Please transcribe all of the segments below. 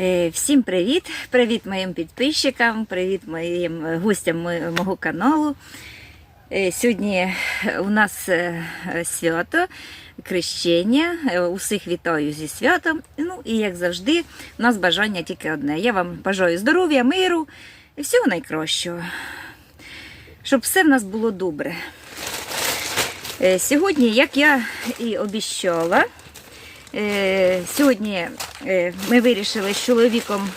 Е, Всім привіт! Привіт моїм підписчикам, привіт моїм е, гостям мого каналу. Е, Сьогодні у нас свято, крещення. Усіх вітаю зі святом. Ну і як завжди, у нас бажання тільки одне. Я вам бажаю здоров'я, миру і всього найкращого. Щоб все в нас було добре. Сьогодні, як я і обіщала, Сьогодні е, ми вирішили з чоловіком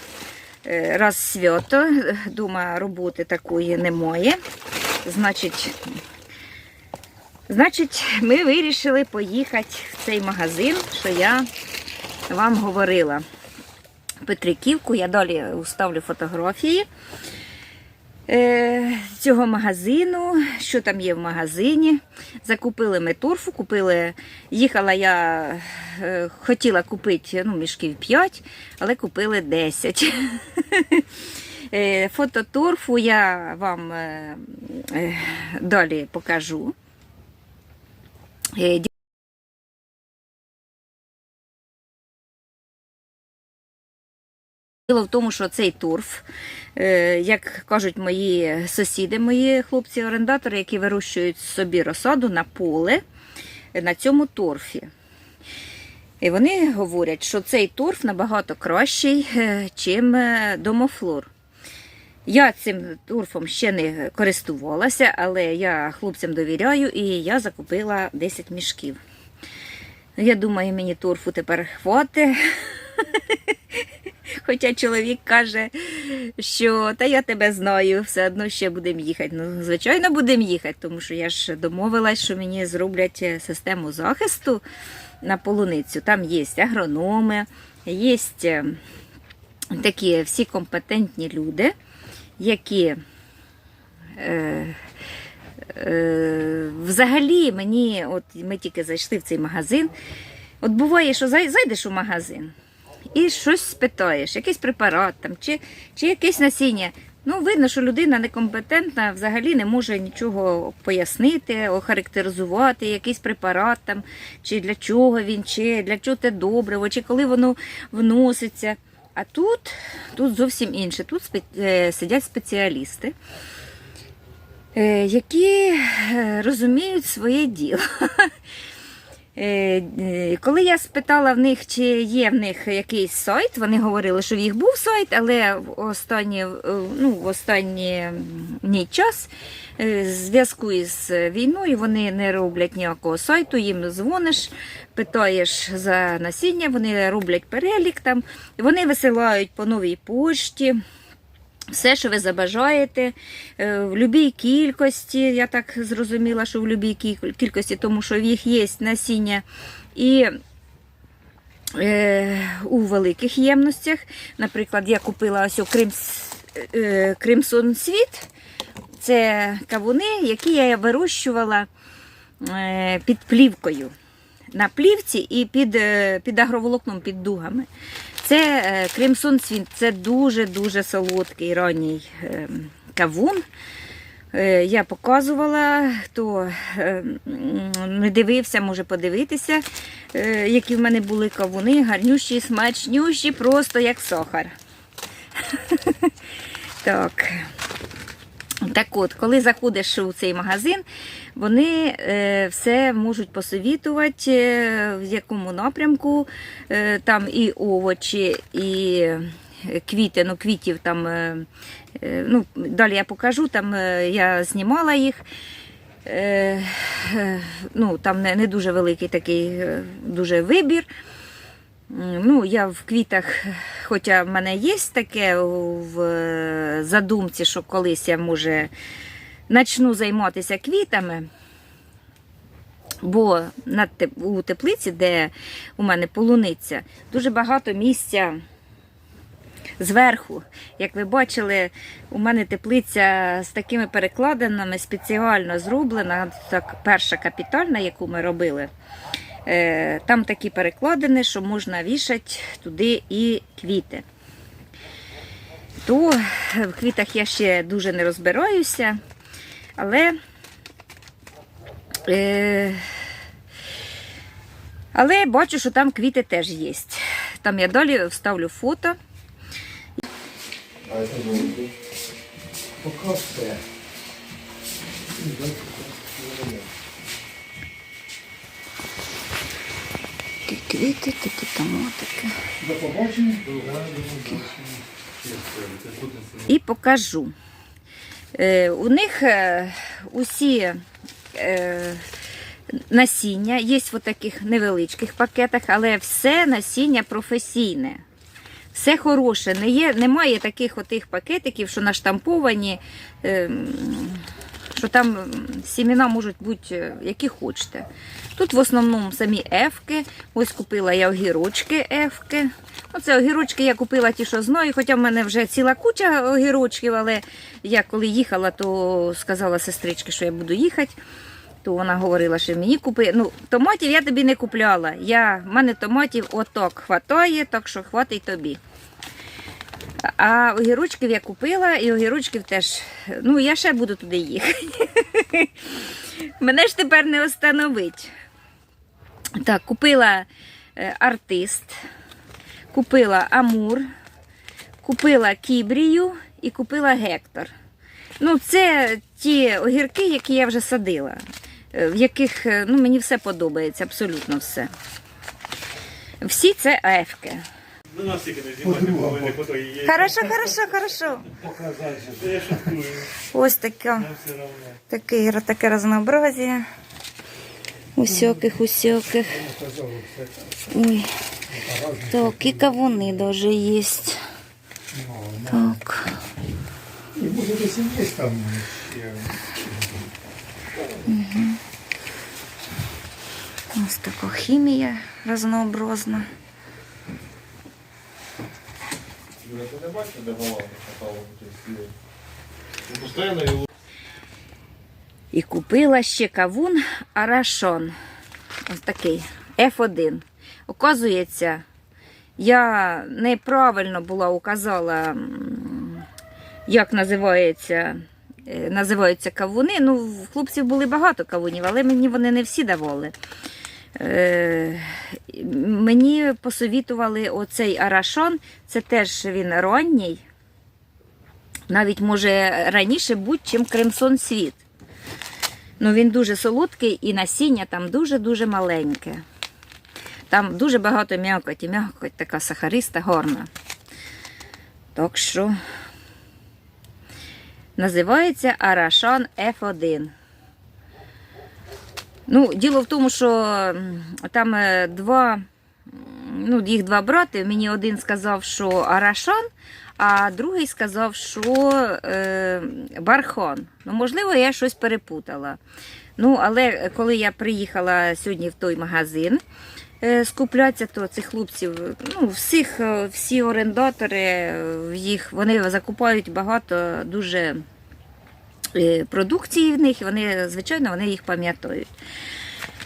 е, раз свято. Дома роботи такої немає. Значить, значить, ми вирішили поїхати в цей магазин, що я вам говорила. Петриківку, я далі уставлю фотографії е, цього магазину, що там є в магазині. Закупили ми торфу, купили, їхала я, е, хотіла купити ну, мішків 5, але купили 10. Е, Фото торфу я вам е, е, далі покажу. Діло в тому, що цей торф, е, як кажуть мої сусіди, мої хлопці-орендатори, які вирощують собі розсаду на поле е, на цьому торфі. І вони говорять, що цей торф набагато кращий, ніж домофлор. Я цим торфом ще не користувалася, але я хлопцям довіряю і я закупила 10 мішків. Я думаю, мені торфу тепер хватить. Хоча чоловік каже, що та я тебе знаю, все одно ще будемо їхати. Ну, звичайно, будемо їхати, тому що я ж домовилась, що мені зроблять е, систему захисту на полуницю. Там є агрономи, є е, такі всі компетентні люди, які е, е, взагалі мені, от ми тільки зайшли в цей магазин. От буває, що зай- зайдеш у магазин і щось спитаєш, якийсь препарат там, чи, чи якесь насіння. Ну, видно, що людина некомпетентна, взагалі не може нічого пояснити, охарактеризувати якийсь препарат там, чи для чого він, чи для чого те добриво, чи коли воно вноситься. А тут, тут зовсім інше. Тут е, сидять спеціалісти, е, які е, розуміють своє діло. Е, е, Коли я спитала в них, чи є в них якийсь сайт, вони говорили, що в їх був сайт, але в останній, е, ну, в останній час в зв'язку із війною вони не роблять ніякого сайту, їм дзвониш, питаєш за насіння, вони роблять перелік там, вони висилають по новій пошті. Все, що ви забажаєте, е, в будь-якій кількості, я так зрозуміла, що в будь-якій кількості, тому що в їх є насіння і е, у великих ємностях. Наприклад, я купила ось у Кримс, е, Кримсон Світ. Це кавуни, які я вирощувала е, під плівкою. На плівці і під, е, під агроволокном, під дугами. Це е, Кримсон Світ, це дуже-дуже солодкий ранній е, кавун. Е, Я показувала, хто е, не дивився, може подивитися, е, які в мене були кавуни, гарнющі, смачнющі, просто як сахар. Так. Так от, коли заходиш у цей магазин, вони е, все можуть посовітувати, е, в якому напрямку е, там і овочі, і квіти. Ну, квітів там, ну, далі я покажу, там я знімала їх. Ну, там не, дуже великий такий дуже вибір. Ну, я в квітах, хоча в мене є таке в задумці, що колись я може почну займатися квітами. Бо у теплиці, де у мене полуниця, дуже багато місця зверху. Як ви бачили, у мене теплиця з такими перекладинами спеціально зроблена. Так, перша капітальна, яку ми робили. Е, Там такі перекладини, що можна вішати туди і квіти. То в квітах я ще дуже не розбираюся, але, е, але бачу, що там квіти теж є. Там я далі вставлю фото. было. Все. І дальше так, не Такі квіти, такі. До побачення. І покажу. Е, у них е, усі е, насіння є в таких невеличких пакетах, але все насіння професійне. Все хороше. Не є, немає таких отих пакетиків, що наштамповані, ем, що там м, сімена можуть бути е, які хочете. Тут в основному самі ефки. Ось купила я огірочки ефки. Оце огірочки я купила ті, що знаю, хоча в мене вже ціла куча огірочків, але я коли їхала, то сказала сестричці, що я буду їхати. То вона говорила, що мені купи. Ну, томатів я тобі не купляла. Я, в мене томатів отак хватає, так що хватить тобі. А огірочків я купила, і огірочків теж. Ну, я ще буду туди їхати. Мене ж тепер не остановить. Так, купила е, артист, купила Амур, купила Кібрію і купила Гектор. Ну, це ті огірки, які я вже садила, е, в яких е, ну, мені все подобається, абсолютно все. Всі це ефки. Ну, нас тільки не знімати, бо Подруга, є. Хорошо, хорошо, хорошо. Показати. Я шуткую, Ось таке, все одно. таке, таке разнообразие. Усяких, усяких. Показав все. Ой. Так, і кавуни даже є. Так. І може десь і є там ще. Ось така хімія разнообразна. Юра, ти не бачиш, де голова каталогу? Ну, постійно його І купила ще кавун Арашон. Ось такий F1. Оказується, я неправильно була указала, як називається, е, називаються кавуни. Ну, в хлопців були багато кавунів, але мені вони не всі давали. Е, мені посовітували оцей арашон, це теж він ранній, навіть може раніше будь, чим Кремсон світ. Ну, він дуже солодкий і насіння там дуже-дуже маленьке. Там дуже багато м'якоті, м'якоть така сахариста, горна. Так що називається Арашан F1. Ну, діло в тому, що там е, два, ну, їх два брати. Мені один сказав, що Арашан, а другий сказав, що е, Бархон. Ну, можливо, я щось перепутала. Ну, але коли я приїхала сьогодні в той магазин е, скуплятися, то цих хлопців, ну, всіх, е, всі орендатори, е, їх, вони закупають багато дуже продукції в них, вони, звичайно, вони їх пам'ятають.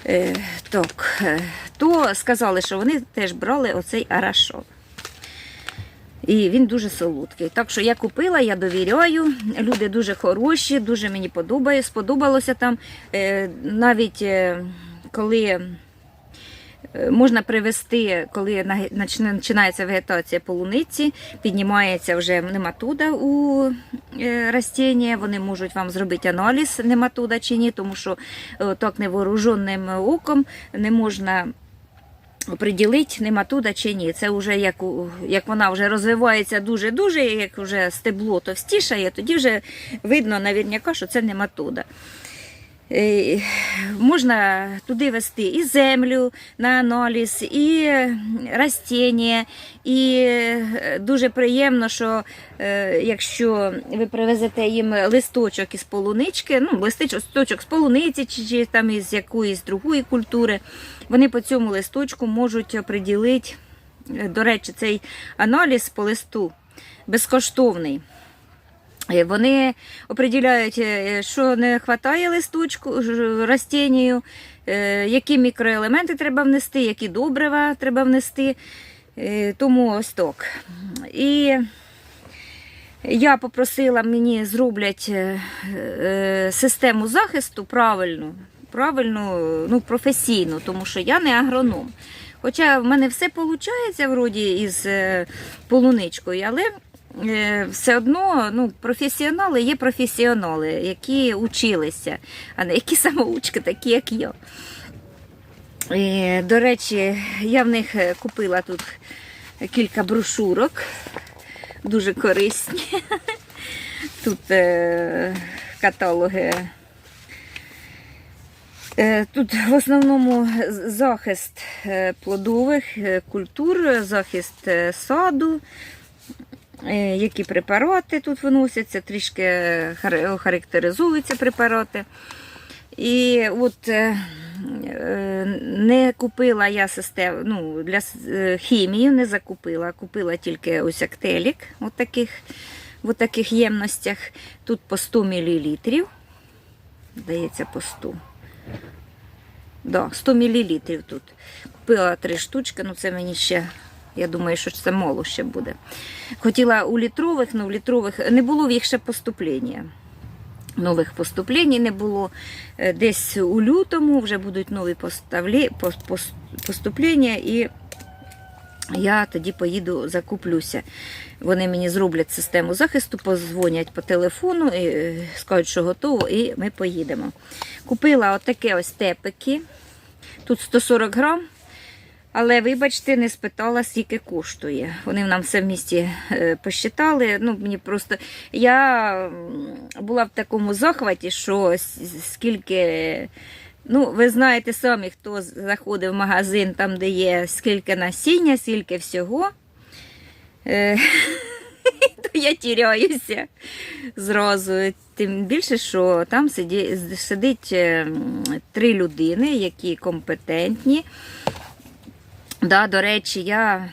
Е, Так, е, то сказали, що вони теж брали оцей арашо. І він дуже солодкий. Так що я купила, я довіряю. Люди дуже хороші, дуже мені подобає, сподобалося там. Е, Навіть е, коли е, можна привезти, коли починається вегетація полуниці, піднімається вже нематуда у е, растіння, вони можуть вам зробити аналіз нематуда чи ні, тому що е, так невооруженим оком не можна приділити нематуда чи ні. Це вже як, як вона вже розвивається дуже-дуже, як вже стебло товстішає, тоді вже видно навірняка, що це нематуда. Е, Можна туди вести і землю на аналіз, і растіння. І е, дуже приємно, що е, якщо ви привезете їм листочок із полунички, ну, листочок з полуниці чи, там із якоїсь другої культури, вони по цьому листочку можуть приділити, е, до речі, цей аналіз по листу безкоштовний. Е, Вони определяють, е, що не вистачає листочку растінню, е, які мікроелементи треба внести, які добрива треба внести. Тому ось так. І я попросила, мені зроблять систему захисту правильну, правильну, ну, професійну, тому що я не агроном. Хоча в мене все виходить вроді із полуничкою, але все одно ну, професіонали є професіонали, які училися, а не які самоучки, такі як я. І, до речі, я в них е, купила тут кілька брошурок, дуже корисні. Тут е, каталоги. Е, Тут в основному захист е, плодових е, культур, захист е, саду, е, які препарати тут виносяться, трішки хар- охарактеризуються препарати. І от е, е, не купила я систему, ну, для е, не закупила, купила тільки ось актелік от таких, в таких ємностях. Тут по 100 мл. Здається, по 100. Да, 100 мл тут. Купила три штучки, ну це мені ще, я думаю, що це мало ще буде. Хотіла у літрових, але в літрових не було в їх ще поступлення. Нових поступлень не було. Е, Десь у лютому вже будуть нові поставлі, пос- пос- поступлення, і я тоді поїду, закуплюся. Вони мені зроблять систему захисту, позвонять по телефону, і е, скажуть, що готово, і ми поїдемо. Купила отаке ось тепики. Тут 140 грам. Але, вибачте, не спитала, скільки коштує. Вони нам все в місті е, посчитали. Ну, мені просто я була в такому захваті, що скільки. Ну, ви знаєте самі, хто заходив в магазин, там, де є скільки насіння, скільки всього. Е, то я тіряюся зразу. Тим більше, що там сидить е, три людини, які компетентні. Да, до речі, я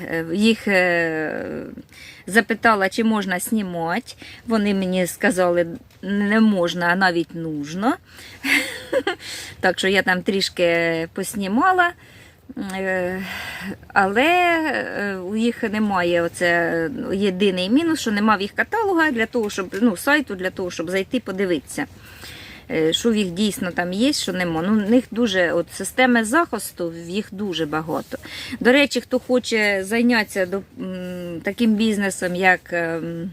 е, їх е, запитала, чи можна знімати. Вони мені сказали, не можна, а навіть нужно. Так що я там трішки поснімала. Е, Але у їх немає оце єдиний мінус, що немає в їх каталога для того, щоб ну, сайту для того, щоб зайти подивитися. Е, Що в їх дійсно там є, що нема. Ну, в них дуже от системи захисту, в їх дуже багато. До речі, хто хоче зайнятися таким бізнесом, як ем,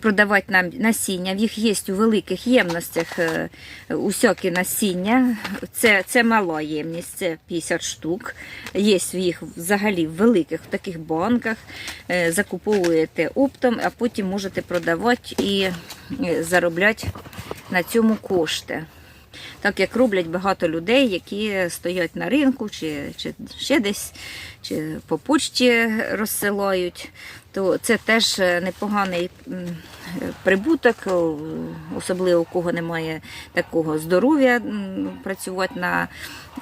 продавати нам насіння. В їх є у великих ємностях е, усякі насіння. Це, це мала ємність, це 50 штук. Є в їх взагалі в великих в таких банках. Е, Закуповуєте оптом, а потім можете продавати і е, заробляти на цьому кошти. Так як роблять багато людей, які стоять на ринку, чи, чи ще десь, чи по почті розсилають, то це теж непоганий прибуток, особливо у кого немає такого здоров'я працювати на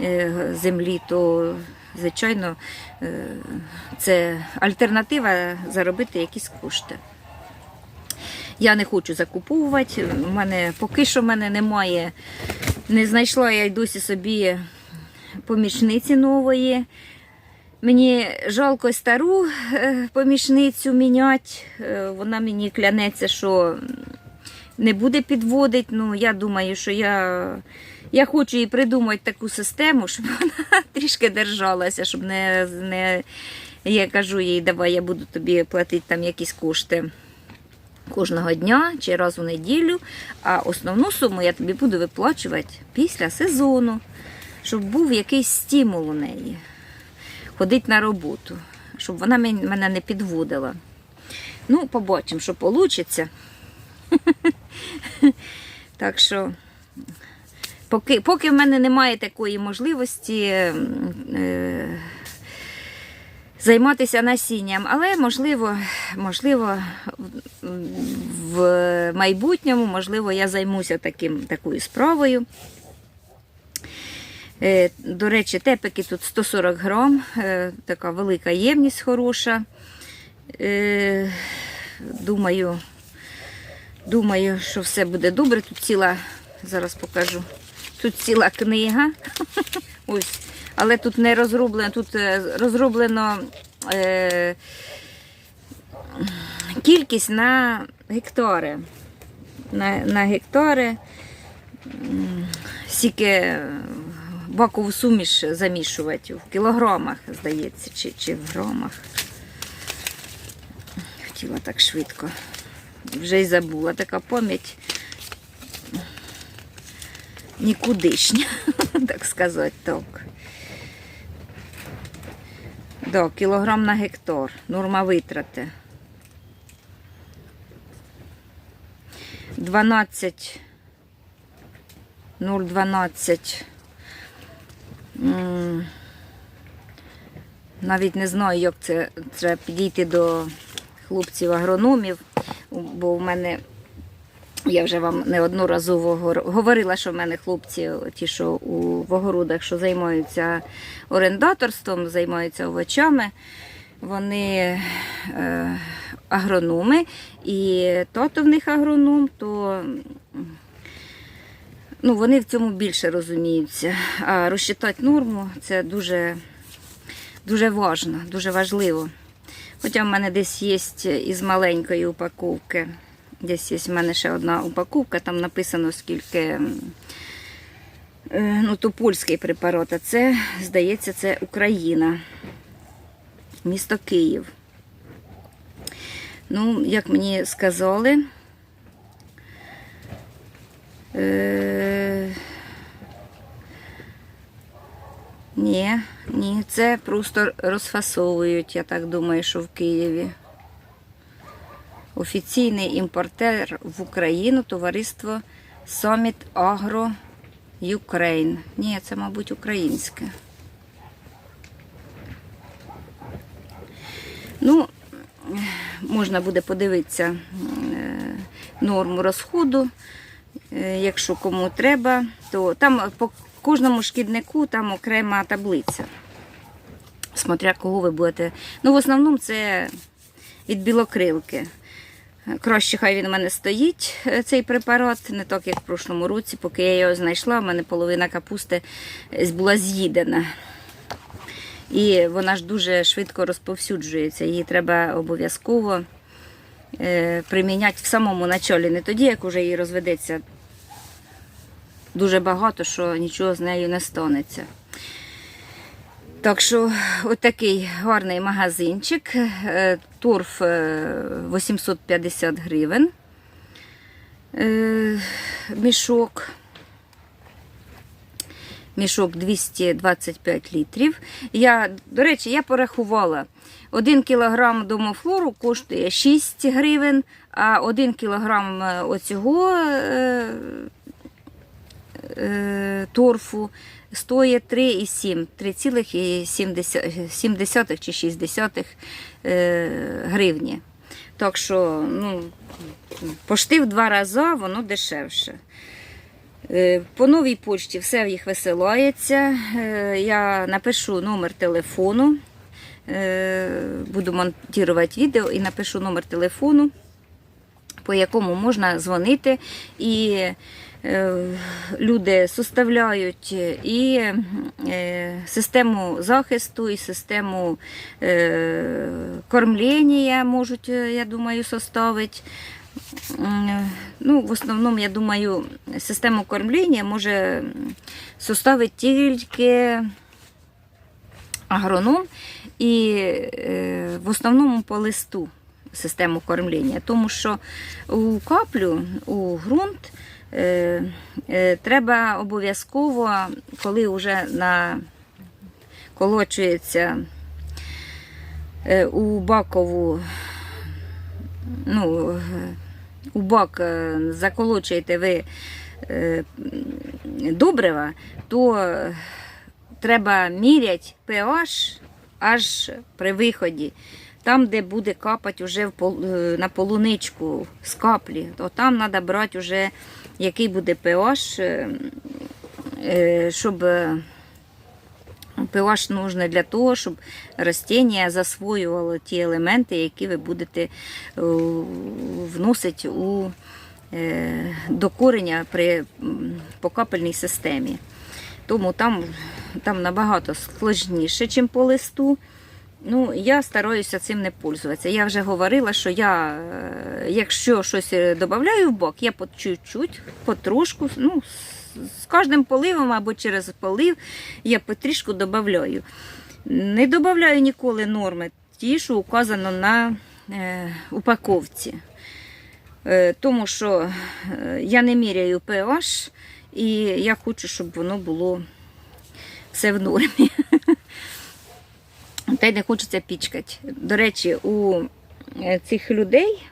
е, землі, то звичайно е, це альтернатива заробити якісь кошти. Я не хочу закуповувати. У мене поки що в мене немає. Не знайшла я й досі собі помічниці нової. Мені жалко стару е, помічницю міняти. Е, Вона мені клянеться, що не буде підводити. Ну, я думаю, що я, я хочу їй придумати таку систему, щоб вона трішки держалася, щоб не, не я кажу їй, давай я буду тобі платити там якісь кошти кожного дня чи раз у неділю, а основну суму я тобі буду виплачувати після сезону, щоб був якийсь стимул у неї. Ходити на роботу, щоб вона мене не підводила. Ну, побачимо, що вийде. Так що, поки, поки в мене немає такої можливості. Е, займатися насінням, але можливо, можливо, в- в майбутньому, можливо, я займуся таким, такою справою. Е, До речі, тепики тут 140 грам, е, така велика ємність хороша. Е, Думаю, думаю, що все буде добре. Тут ціла, зараз покажу. Тут ціла книга. Ось. Але тут не розроблено, тут розроблено е, кількість на гектари. На, на гектари м, стільки бакову суміш замішувати в кілограмах, здається, чи, чи в грамах. прилетіла так швидко. Вже й забула така пам'ять. Нікудишня, так сказати так. Да, кілограм на гектар. Норма витрати. 12 0,12. Навіть не знаю, як це треба підійти до хлопців-агрономів, бо в мене, я вже вам неодноразово говорила, що в мене хлопці, ті, що у в огородах, що займаються орендаторством, займаються овочами, вони е, агрономи, і тато в них агроном, то ну, вони в цьому більше розуміються. А розчитати норму це дуже, дуже важно, дуже важливо. Хоча в мене десь є із маленької упаковки. Десь є в мене ще одна упаковка, там написано скільки. е, Ну, то польський препарат, а це, здається, це Україна. Місто Київ. Ну, як мені сказали, Е... Ні, ні, це просто розфасовують, я так думаю, що в Києві. Офіційний імпортер в Україну товариство Summit Agro Ukraine. Ні, це, мабуть, українське. Ну, можна буде подивитися е, норму розходу. Е, Якщо кому треба, то там по кожному шкіднику там окрема таблиця. Смотря кого ви будете. Ну, в основному це від білокрилки. Краще, хай він у мене стоїть, е, цей препарат, не так, як в прошлому році, поки я його знайшла, в мене половина капусти була з'їдена. І вона ж дуже швидко розповсюджується. Її треба обов'язково е, приміняти в самому началі, не тоді, як уже її розведеться дуже багато, що нічого з нею не станеться. Так що отакий гарний магазинчик. Е, Торф е, 850 гривень. Е, Мішок. Мішок 225 літрів. Я, до речі, я порахувала. 1 кілограм домофлору коштує 6 гривень, а 1 кілограм е, оцього е, е, торфу стоїть 3,7, 3,7 чи 60 е, гривні. Так що, ну, пошти в два рази воно дешевше. Е, По новій почті все їх висилається. Е, Я напишу номер телефону, е, буду монтувати відео і напишу номер телефону, по якому можна дзвонити. І е, люди составляють і е, систему захисту, і систему е, кормлення можуть, е, я думаю, составити. Ну, в основному, я думаю, систему кормлення може составити тільки агроном і е, в основному по листу систему кормлення. Тому що у каплю, у ґрунт е, е, треба обов'язково, коли вже колочується е, у бакову, ну, е, у бак е, заколочуєте ви е, добрива, то е, треба міряти pH аж при виході. Там, де буде капати вже е, на полуничку з каплі, то там треба брати вже який буде pH, е, е, щоб е, pH нужно для того, щоб ростіння засвоювало ті елементи, які ви будете е, вносити у, е, до корення при покапельній системі. Тому там, там набагато складніше, ніж по листу. Ну, я стараюся цим не пользуватися. Я вже говорила, що я, е, якщо щось додаю в бок, я по чуть-чуть, потрошку, ну, з кожним поливом або через полив я потрішку додаю. Не додаю ніколи норми, ті, що указано на е, упаковці. Е, тому що е, я не міряю pH, і я хочу, щоб воно було все в нормі. Та й не хочеться пічкати. До речі, у е, цих людей.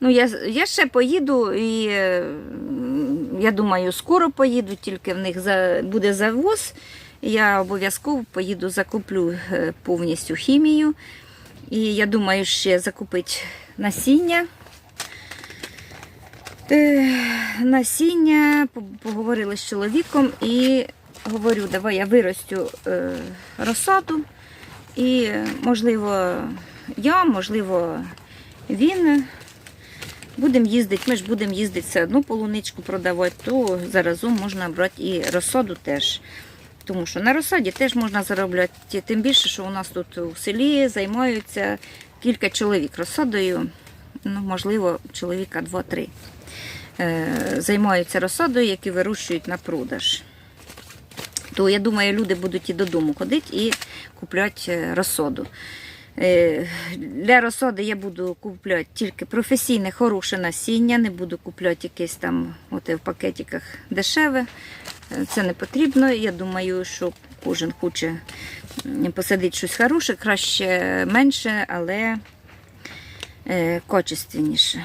Ну, я, я ще поїду і е, я думаю, скоро поїду, тільки в них за, буде завоз. Я обов'язково поїду, закуплю е, повністю хімію. І я думаю, ще закупити насіння. Насіння по- поговорили з чоловіком і говорю, давай я виростю розсаду. І, можливо, я, можливо, він. Будемо їздити, ми ж будемо їздити все одну полуничку продавати, то заразом можна брати і розсаду теж. Тому що на розсаді теж можна заробляти. Тим більше, що у нас тут у селі займаються кілька чоловік розсадою, ну, можливо, чоловіка 2-3. Е, займаються розсадою, які вирощують на продаж. То я думаю, люди будуть і додому ходити і купляти е, розсаду. Е, Для розсади я буду купляти тільки професійне, хороше насіння, не буду купляти якесь там от в пакетиках дешеве. Е, Це не потрібно. Я думаю, що кожен хоче посадити щось хороше, краще менше, але качественніше.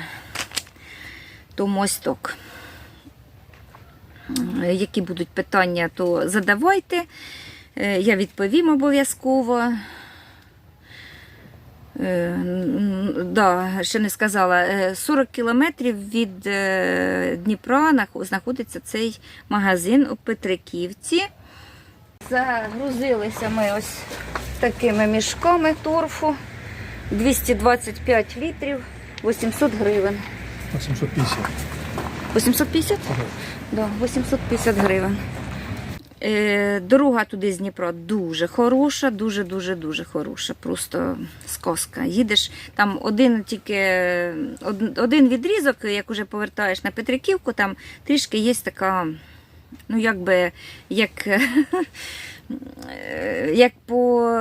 Тому ось так. Е, Які будуть питання, то задавайте. Е, Я відповім обов'язково. Е, Да, ще не сказала. Е, 40 кілометрів від Дніпра знаходиться цей магазин у Петриківці. Загрузилися ми ось такими мішками торфу. 225 літрів, 800 гривень. 850. 850? Ага. Да, 850 гривень. Е, дорога туди з Дніпра дуже хороша, дуже-дуже дуже хороша. Просто сказка. Їдеш там один тільки один відрізок, як уже повертаєш на Петриківку, там трішки є така, ну якби як, як по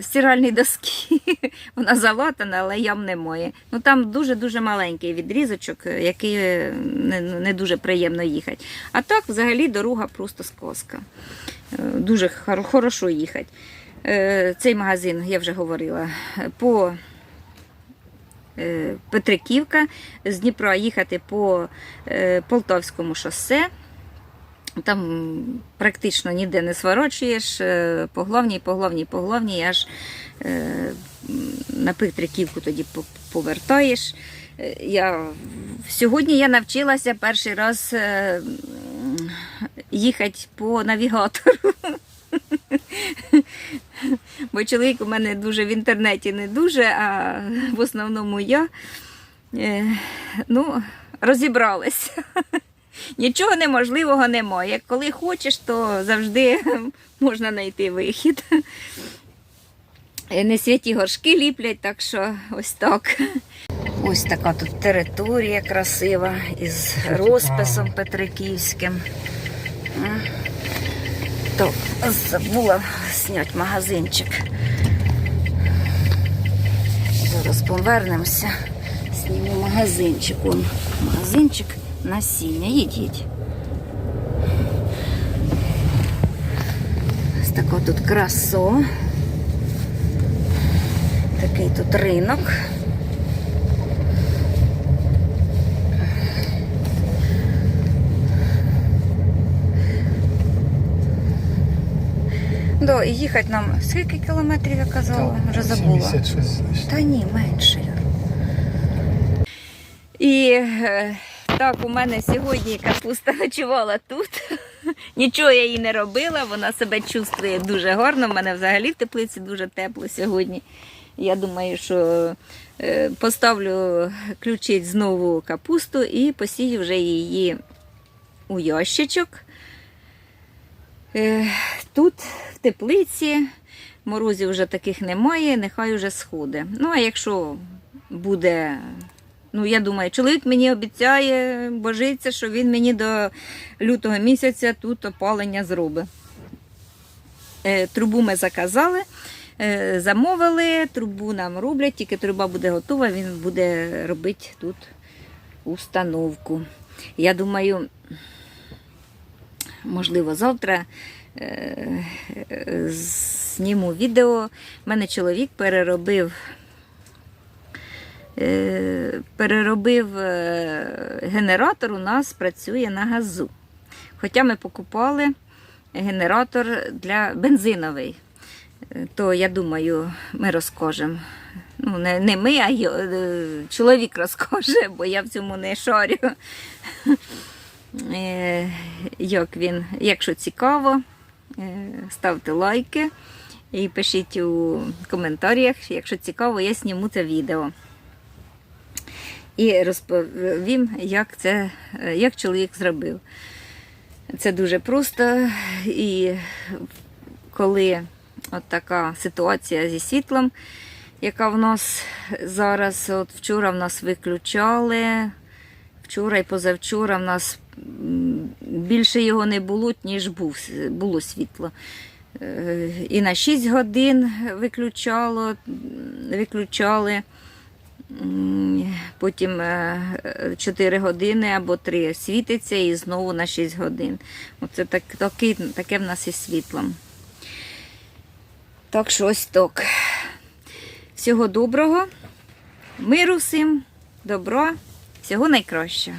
стиральній доскі. Вона залатана, але ям немає. Ну там дуже-дуже маленький відрізочок, який не, не дуже приємно їхати. А так, взагалі, дорога просто сказка. Е, Дуже хор- хорошо їхати. Е, Цей магазин, я вже говорила, по е, Петриківка, з Дніпра їхати по е, Полтавському шосе. Там практично ніде не сворочуєш, е, по головній, по головній, по головній, аж е, на Петриківку тоді повертаєш. Е, Я, сьогодні я навчилася перший раз е, їхати по навігатору. Бо чоловік у мене дуже в інтернеті не дуже, а в основному я е, ну, розібралася. Нічого неможливого немає. Коли хочеш, то завжди можна знайти вихід. Не святі горшки ліплять, так що ось так. Ось така тут територія красива із розписом Петриківським. То забула зняти магазинчик. Зараз повернемося. Зніму магазинчик. Вон магазинчик насіння. Їдіть. Ось така тут красо. Такий тут ринок. Да, і їхати нам скільки кілометрів я казала? Вже забула. 76, значить. Та ні, менше. І е, так, у мене сьогодні капуста ночувала тут. Нічого я їй не робила, вона себе чувствує дуже гарно. У мене взагалі в теплиці дуже тепло сьогодні. Я думаю, що е, поставлю ключить знову капусту і посію вже її у ящичок. Е, Тут, в теплиці, морозів вже таких немає, нехай вже сходить. Ну, а якщо буде, ну я думаю, чоловік мені обіцяє, божиться, що він мені до лютого місяця тут опалення зробить. Е, Трубу ми заказали. Е, Замовили, трубу нам роблять, тільки труба буде готова, він буде робити тут установку. Я думаю, можливо, завтра е, зніму відео. У мене чоловік переробив. Е, Переробив е, генератор, у нас працює на газу. Хоча ми покупали генератор для бензиновий, Е, то я думаю, ми розкажемо. Ну, не, не ми, а е, чоловік розкаже, бо я в цьому не шарю. Як він, якщо цікаво, ставте лайки і пишіть у коментарях, якщо цікаво, я зніму це відео. І розповім, як це, як чоловік зробив. Це дуже просто. І коли от така ситуація зі світлом, яка в нас зараз, от вчора в нас виключали, вчора і позавчора в нас більше його не було, ніж був, було світло. Е, І на 6 годин виключало, виключали. Потім 4 години або 3 світиться і знову на 6 годин. Оце так, таке, таке в нас із світлом. Так що ось так. Всього доброго, миру всім, добра, всього найкращого.